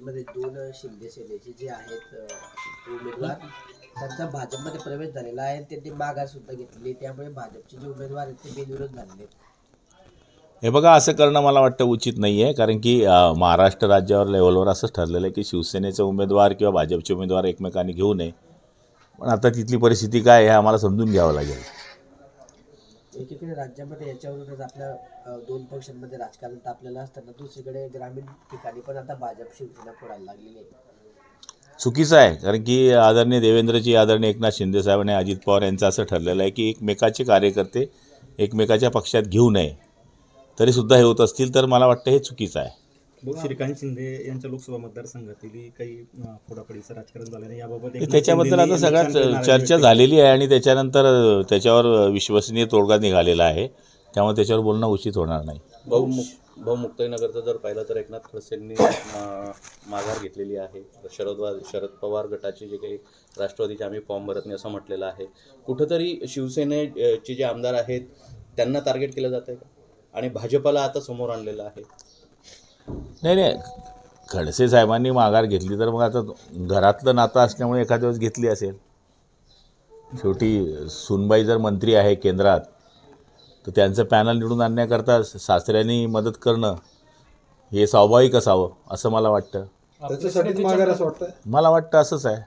दोन शिंदे सेनेचे जे आहेत उमेदवार त्यांचा भाजपमध्ये प्रवेश झालेला आहे. त्यांनी माघार सुद्धा घेतली त्यामुळे भाजपचे जे उमेदवार आहेत ते बिनविरोध झालेले आहेत. हे बघा असं करणं मला वाटतं उचित नाही आहे कारण की महाराष्ट्र राज्यावर लेवलवर असंच ठरलेलं आहे की शिवसेनेचा उमेदवार किंवा भाजपचे उमेदवार एकमेकांनी घेऊ नये. पण आता तिथली परिस्थिती काय आहे हे आम्हाला समजून घ्यावं लागेल. एकीकडे राज्यामध्ये याच्यावरूनच आपल्या दोन पक्षांमध्ये राजकारण तापलेलं असताना दुसरीकडे ग्रामीण ठिकाणी पण आता भाजप शिवसेना फोडायला लागलेली आहे. चुकीचं आहे कारण की आदरणीय देवेंद्रजी आदरणीय एकनाथ शिंदेसाहेब आणि अजित पवार यांचं असं ठरलेलं आहे की एकमेकाचे कार्यकर्ते एकमेकाच्या पक्षात घेऊ नये. तरीसुद्धा हे होत असतील तर मला वाटतं हे चुकीचं आहे. श्रीकांत शिंदे यांच्या लोकसभा मतदारसंघातील काही फोडाफोडीचं राजकारण झालं नाही याबाबत त्याच्याबद्दल आता सगळ्यात चर्चा झालेली आहे आणि त्याच्यानंतर त्याच्यावर विश्वसनीय तोडगा निघालेला आहे. त्यामुळे त्याच्यावर बोलणं उचित होणार नाही. भाऊ मुक भाऊ मुक्ताईनगरचं जर पाहिलं तर एकनाथ खडसेंनी माघार घेतलेली आहे. शरद शरद पवार गटाचे जे काही राष्ट्रवादीचे आम्ही फॉर्म भरत नाही असं म्हटलेलं आहे. कुठंतरी शिवसेनेचे जे आमदार आहेत त्यांना टार्गेट केलं जात आहे का? आणि भाजपाला आता समोर आणलेलं आहे. नाही नाही. खडसे साहेबांनी माघार घेतली तर मग आता घरातलं नातं असल्यामुळे एखाद्या वेळेस घेतली असेल. शेवटी सुनबाई जर मंत्री आहे केंद्रात तर त्यांचं पॅनल निवडून आणण्याकरता सासऱ्यांनी मदत करणं हे स्वाभाविक असावं असं मला वाटतं. त्याच्यासाठी माघार असं वाटतंय? मला वाटतं असंच आहे.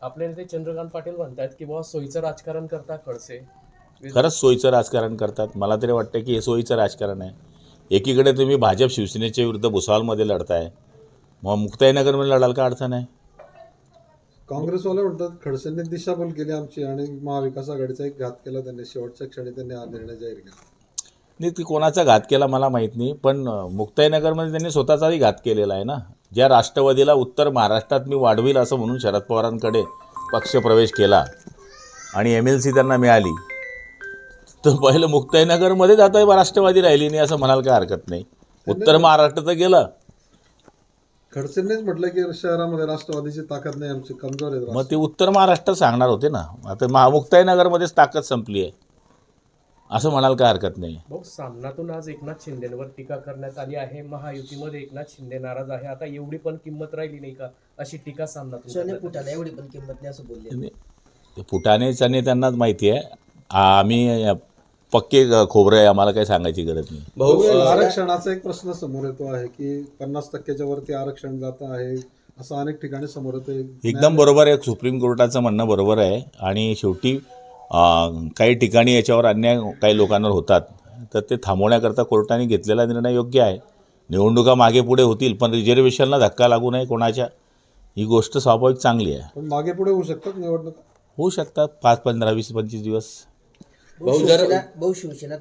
आपले नेते चंद्रकांत पाटील म्हणतात की बाबा सोयीचं राजकारण करता खडसे. खरंच सोयीचं राजकारण करतात. मला तरी वाटतं की हे सोयीचं राजकारण आहे. एकीकडे तुम्ही भाजप शिवसेनेच्या विरुद्ध भुसावळमध्ये लढताय. मग मुक्ताईनगरमध्ये लढाल का अडचण आहे? काँग्रेसवाले म्हणतात खडसेंनी दिशाभूल केली आमची आणि महाविकास आघाडीचा एक घात केला. त्यांनी शेवटच्या क्षणी त्यांनी हा निर्णय जाहीर केला. नाही ती कोणाचा घात केला मला माहीत नाही पण मुक्ताईनगरमध्ये त्यांनी स्वतःचाही घात केलेला आहे ना? ज्या राष्ट्रवादीला उत्तर महाराष्ट्रात मी वाढवील असं म्हणून शरद पवारांकडे पक्षप्रवेश केला आणि एम एल सी त्यांना मिळाली तर पहिलं मुक्ताईनगरमध्येच आता राष्ट्रवादी राहिली नाही असं म्हणाल काय हरकत नाही. उत्तर महाराष्ट्र तर गेलं. खडसेंनीच म्हटलं की शहरामध्ये राष्ट्रवादीची ताकद नाही आमची कमजोर आहे मग ते उत्तर महाराष्ट्र सांगणार होते ना. आता महा मुक्ताईनगरमध्येच ताकद संपली आहे. असं म्हणाल काय हरकत नाही. भाऊ सामनातून आज एकनाथ शिंदेवर टीका करण्यात आली आहे. महायुतीमध्ये एकनाथ शिंदे नाराज आहे. आता एवढी पण किंमत राहिली नाही का? अशी टीका सामनातून. फुटाला एवढी पण किंमत नाही असं बोलले. ते फुटाणेच आणि त्यांनाच माहिती आहे. आम्ही पक्के खोबरं आहे आम्हाला काही सांगायची गरज नाही. भाऊ आरक्षणाचा एक प्रश्न समोर येतो आहे की पन्नास टक्क्याच्या वरती आरक्षण जात आहे असं अनेक ठिकाणी समोर येतो एकदम बरोबर आहे सुप्रीम कोर्टाचं म्हणणं बरोबर आहे. आणि शेवटी काही ठिकाणी याच्यावर अन्याय काही लोकांवर होतात. तर ते थांबवण्याकरता कोर्टाने घेतलेला निर्णय योग्य आहे. निवडणुका मागे पुढे होतील पण रिझर्वेशनला धक्का लागू नये कोणाच्या. ही गोष्ट स्वाभाविक चांगली आहे. पण मागे पुढे होऊ शकतात निवडणूक. होऊ शकतात पाच पंधरा वीस पंचवीस दिवस. भाऊ शिवसेना भाऊ शिवसेना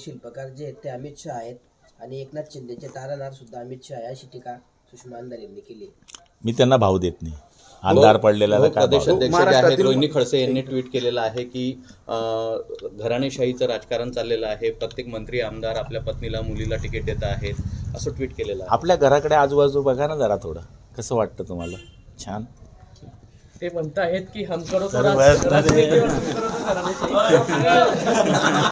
शिल्पकार जे आहेत ते अमित शहा आहेत आणि एकनाथ शिंदेचे तारानार सुद्धा अमित शहा आहे अशी टीका सुषमा अंधारे यांनी केली. आहे. मी त्यांना भाव देत नाही. अंधार पडलेला काय भाव? प्रदेशाध्यक्ष जे आहेत रोहिणी खडसे यांनी ट्विट केलेलं आहे की अं, घराणेशाहीचं राजकारण चाललेलं आहे. प्रत्येक मंत्री आमदार आपल्या पत्नीला मुलीला तिकीट देत आहेत असं ट्विट केलेलं आहे. आपल्या घराकडे आजूबाजू बघा ना जरा थोडं. कसं वाटतं तुम्हाला? छान. ते म्हणतायत की हम करो तो राज- राजनीतीवर からの。